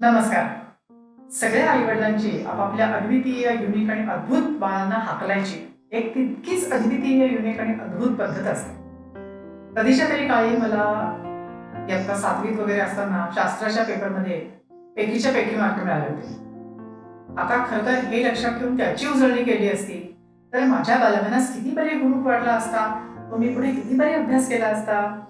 नमस्कार. सगळ्या आईवडिलांची आपापल्या अद्वितीय युनिक आणि अद्भुत बाळांना हाकलायची एक तितकीच अद्वितीय युनिक आणि अद्भुत पद्धत असते. कधीच्या तरी काळी मला इयत्ता सातवीत वगैरे असताना शास्त्राच्या पेपरमध्ये पैकीच्या पैकी मार्क मिळाले होते. आता खरं तर हे लक्षात ठेवून त्याची उजळणी केली असती तर माझ्या बालमनास किती बरे गुरु पडला असता व मी पुढे किती बरे अभ्यास केला असता?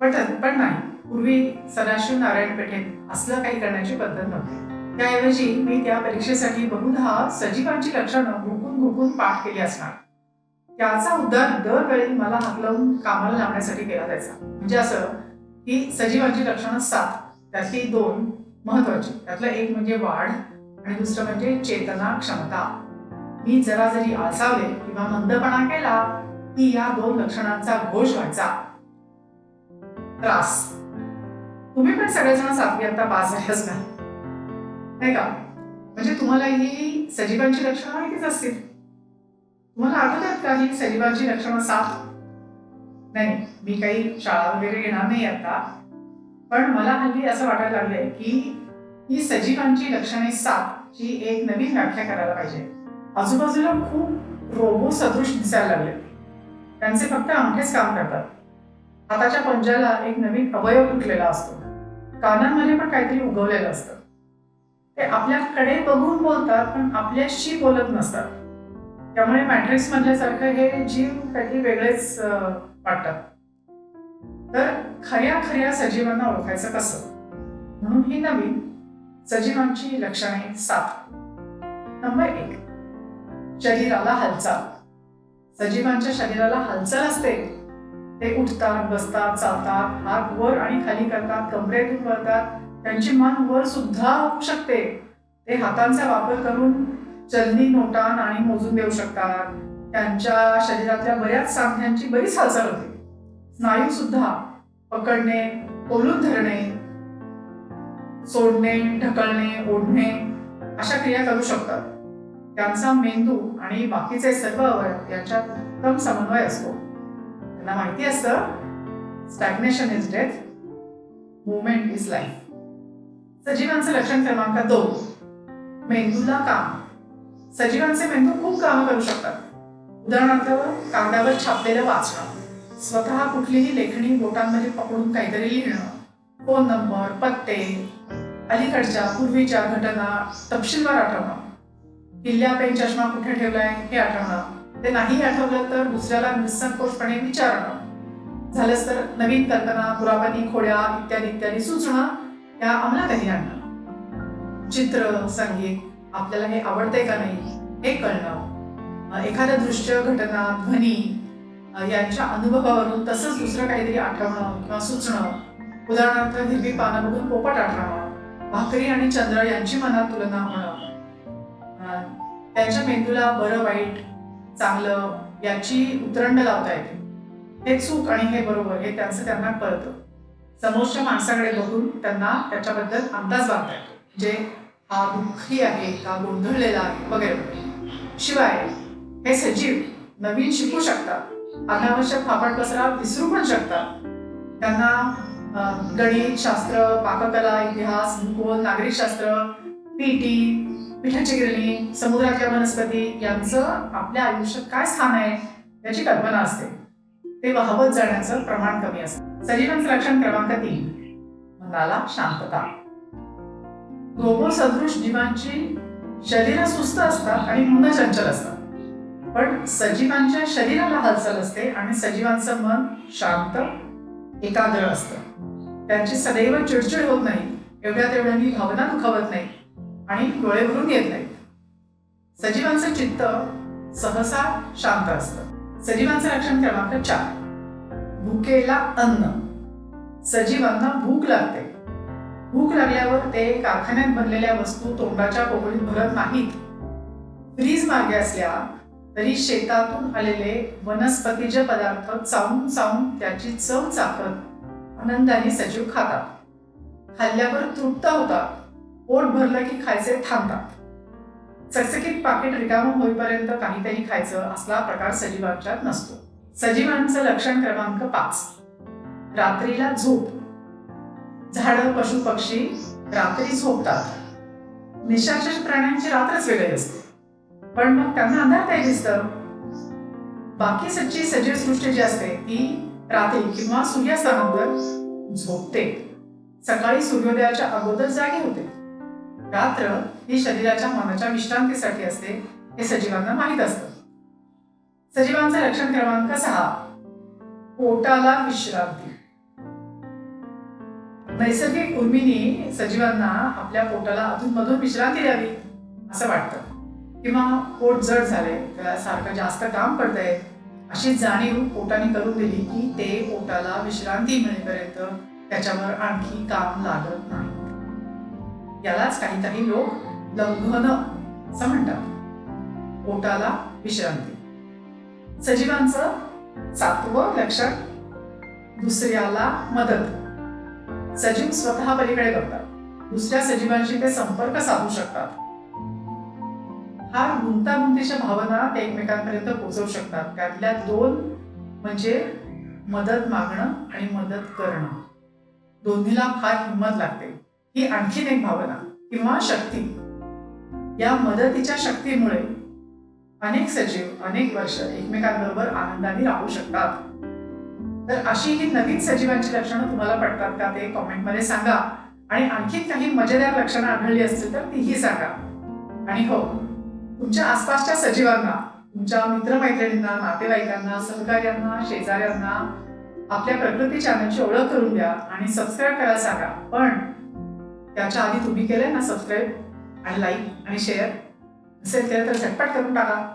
पण पण नाही. पूर्वी सदाशिव नारायण पेठेत असलं काही करण्याची पद्धत नव्हती. त्याऐवजी मी त्या परीक्षेसाठी बहुधा सजीवांची लक्षणं घुकून घुकून पाठ केली असणार. त्याचा उद्धार दरवेळी मला हाकलवून कामाला लावण्यासाठी केला जायचा. म्हणजे असं की सजीवांची लक्षणं सात त्यातली दोन महत्वाची त्यातलं एक म्हणजे वाढ आणि दुसरं म्हणजे चेतना क्षमता. मी जरा जरी आळसावले किंवा मंदपणा केला की या दोन लक्षणांचा घोष व्हायचा. त्रास. तुम्ही पण सगळेजण सातवी आता पास झाले असणार नाही का? म्हणजे तुम्हाला ही सजीवांची लक्षणं माहितीच असतील. तुम्हाला आठवतात का ही सजीवांची लक्षणं सात नाही मी काही शाळा वगैरे घेणार नाही आता. पण मला हल्ली असं वाटायला लागलंय की ही सजीवांची लक्षणे सात ही एक नवीन व्याख्या करायला पाहिजे. आजूबाजूला खूप रोबो सदृश दिसायला लागले. त्यांचे फक्त अंगठेच काम करतात. हाताच्या पंजाला एक नवीन अवयव फुटलेला असतो. कानांमध्ये पण काहीतरी उगवलेलं असतं. ते आपल्याकडे बघून बोलतात पण आपल्याशी बोलत नसतात. त्यामुळे मॅट्रिक्स मधल्यासारखं हे जीव काही वेगळेच वाटतात. तर खऱ्या खऱ्या सजीवांना ओळखायचं कसं? म्हणून ही नवीन सजीवांची लक्षणे सात. नंबर एक शरीराला हालचाल. सजीवांच्या शरीराला हालचाल असते. ते उठतात बसतात चालतात हात वर आणि खाली करतात कमरेतून वळतात. त्यांची मान वर सुद्धा होऊ शकते. ते हातांचा वापर करून चलनी नोटा आणि मोजून देऊ शकतात. त्यांच्या शरीरातल्या बऱ्याच सांध्यांची बरीच हालचाल होते. स्नायू सुद्धा पकडणे ओलून धरणे सोडणे ढकलणे ओढणे अशा क्रिया करू शकतात. त्यांचा मेंदू आणि बाकीचे सर्व अवयव यांच्यात उत्तम समन्वय असतो. त्यांना माहिती असतं? Stagnation is death movement is life सजीवांचं लक्षण क्रमांक दोन. मेंदूला काम. सजीवांचे मेंदू खूप कामं करू शकतात. उदाहरणार्थ कागदावर छापलेलं वाचणं. स्वतः कुठलीही लेखणी बोटांमध्ये पकडून काहीतरी लिहिणं. फोन नंबर पत्ते. अलीकडच्या पूर्वीच्या घटना तपशीलवार आठवणं. किल्ल्या पेन चष्मा कुठे ठेवलाय हे आठवणं. ते नाही आठवलं तर दुसऱ्याला निसंकोचपणे विचारणं. झालंच तर नवीन कल्पना पुरावणी खोड्या इत्यादी इत्यादी सुचणं त्या अंमलातही आणणं. चित्र संगीत आपल्याला हे आवडते का नाही हे कळणं. एखादं दृश्य घटना ध्वनी यांच्या अनुभवावरून तसंच दुसरं काहीतरी आठवणं किंवा सुचणं. उदाहरणार्थ हिरवी पानं बघून पोपट आठवणं भाकरी आणि चंद्र यांची मनात तुलना होणं. त्यांच्या मेंदूला बरं वाईट चांगलं याची उतरंड लावता येते. हे चूक आणि हे बरोबर हे त्यांचं त्यांना कळतं. समोरच्या माणसाकडे बघून त्यांना त्याच्याबद्दल अंदाज बांधता येतो. जे हा दुःखी आहे का गोंधळलेला आहे वगैरे. वगैरे शिवाय हे सजीव नवीन शिकू शकतात. अनावश्यक फापट कचरा विसरू पण शकतात. त्यांना गणित शास्त्र पाककला इतिहास भूगोल नागरिकशास्त्र पीटी पिठाची गिरणी समुद्रातल्या वनस्पती यांचं आपल्या आयुष्यात काय स्थान आहे याची कल्पना असते. ते वाहवत जाण्याचं प्रमाण कमी असतं. सजीवांचं लक्षण क्रमांक तीन. मनाला शांतता. रोबो सदृश जीवांची शरीर सुस्त असतात आणि मन चंचल असतात. पण सजीवांच्या शरीराला हालचाल असते आणि सजीवांचं मन शांत एकाग्र असतं. त्यांची सदैव चिडचिड होत नाही. एवढ्या तेवढ्यांनी भावना दुखावत नाही. आणि डोळे भरून येत नाहीत. सजीवांचं चित्त सहसा शांत असतं. सजीवांचं लक्षण क्रमांक चार. भुकेला अन्न. सजीवांना भूक लागते. भूक लागल्यावर ते कारखान्यात बनलेल्या वस्तू तोंडाच्या पोकळीत भरत नाहीत. फ्रीज मागे असल्या तरी शेतातून आलेले वनस्पतीचे पदार्थ चावून चावून त्याची चव चाकत आनंदाने सजीव खातात. खाल्ल्यावर तृप्त होतात. पोट भरलं की खायचे थांबतात. चकचकीत पाकिट रिकामं होईपर्यंत काहीतरी खायचं असला प्रकार सजीवांच्यात नसतो. सजीवांचं लक्षण क्रमांक पाच. रात्रीला झोप. झाडं पशु पक्षी रात्री झोपतात. निशाचर प्राण्यांची रात्रच वेगळी असते. पण मग त्यांना अंधार काय दिसतं? बाकी सच्ची सजीव सृष्टी जी असते ती रात्री किंवा सूर्यास्तानंतर झोपते. सकाळी सूर्योदयाच्या अगोदर जागी होते. रात्र ही शरीराच्या मनाच्या विश्रांतीसाठी असते हे सजीवांना माहीत असतं. सजीवांचा लक्षण क्रमांक सहा पोटाला विश्रांती. नैसर्गिक उर्मिनी सजीवांना आपल्या पोटाला अधूनमधून विश्रांती द्यावी असं वाटतं. किंवा पोट जड झाले त्याला सारखं जास्त काम पडतंय अशी जाणीव पोटाने करून दिली की ते पोटाला विश्रांती मिळेपर्यंत त्याच्यावर आणखी काम लागत नाही. यालाच काही काही लोक लंघन असं म्हणतात. पोटाला विश्रांती. सजीवांचं सातवं लक्षण दुसऱ्याला मदत. सजीव स्वतः पलीकडे बघतात. दुसऱ्या सजीवांशी ते संपर्क साधू शकतात. फार गुंतागुंतीच्या भावना ते एकमेकांपर्यंत पोहोचवू शकतात. त्यातल्या दोन म्हणजे मदत मागणं आणि मदत करणं. दोन्हीला फार हिंमत लागते. ही आणखीन एक भावना किंवा शक्ती. या मदतीच्या शक्तीमुळे अनेक सजीव अनेक वर्ष एकमेकांबरोबर आनंदाने राहू शकतात. तर अशी ही नवीन सजीवांची लक्षणं तुम्हाला पडतात का ते कॉमेंटमध्ये सांगा. आणि आणखीन काही मजेदार लक्षणं आढळली असतील तर तीही सांगा. आणि हो तुमच्या आसपासच्या सजीवांना तुमच्या मित्रमैत्रिणींना नातेवाईकांना सहकार्यांना शेजाऱ्यांना आपल्या प्रकृती चॅनलची ओळख करून द्या आणि सबस्क्राईब करायला सांगा. पण त्याच्या आधी तुम्ही केलंय ना सबस्क्राईब आणि लाईक आणि शेअर असेल केलं तर झटपट करून टाका.